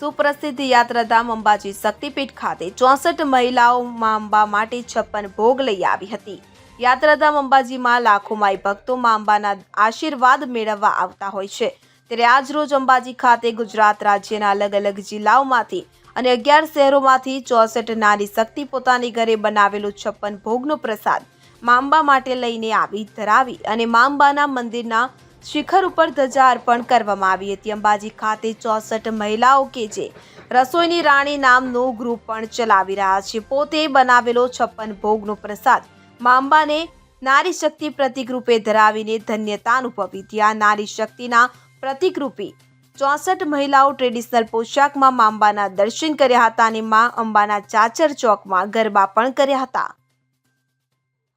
સુપ્રસિદ્ધ યાત્રાધામ અંબાજી શક્તિપીઠ ખાતે ચોસઠ મહિલાઓ મા અંબા માટે છપ્પન ભોગ લઈ આવી હતી. યાત્રાધામ અંબાજીમાં લાખો માઈ ભક્તો મા અંબાના આશીર્વાદ મેળવવા આવતા હોય છે. ત્યારે આજ રોજ અંબાજી ખાતે ગુજરાત રાજ્યના અલગ અલગ જિલ્લાઓમાંથી અને અગિયાર શહેરોમાંથી ચોસઠ નારી શક્તિ પોતાની ઘરે બનાવેલો છપ્પન ભોગનો પ્રસાદ માંબા માટે લઈને આવી ધરાવી અને માંબાના મંદિરના શિખર ઉપર ધજા અર્પણ કરવામાં આવી હતી. અંબાજી ખાતે ચોસઠ મહિલાઓ કે જે રસોઈની રાણી નામનું ગ્રુપ પણ ચલાવી રહ્યા છે. પોતે બનાવેલો છપ્પન ભોગનો પ્રસાદ મા અંબાને નારી શક્તિ પ્રતિકરૂપે ધરાવીને ધન્યતા અનુભવી હતી. આ નારી શક્તિના પ્રતિકરૂપે ચોસઠ મહિલાઓ ટ્રેડિશનલ પોશાકમાં મા અંબાના દર્શન કર્યા હતા અને મા અંબાના ચાચર ચોકમાં ગરબા પણ કર્યા હતા.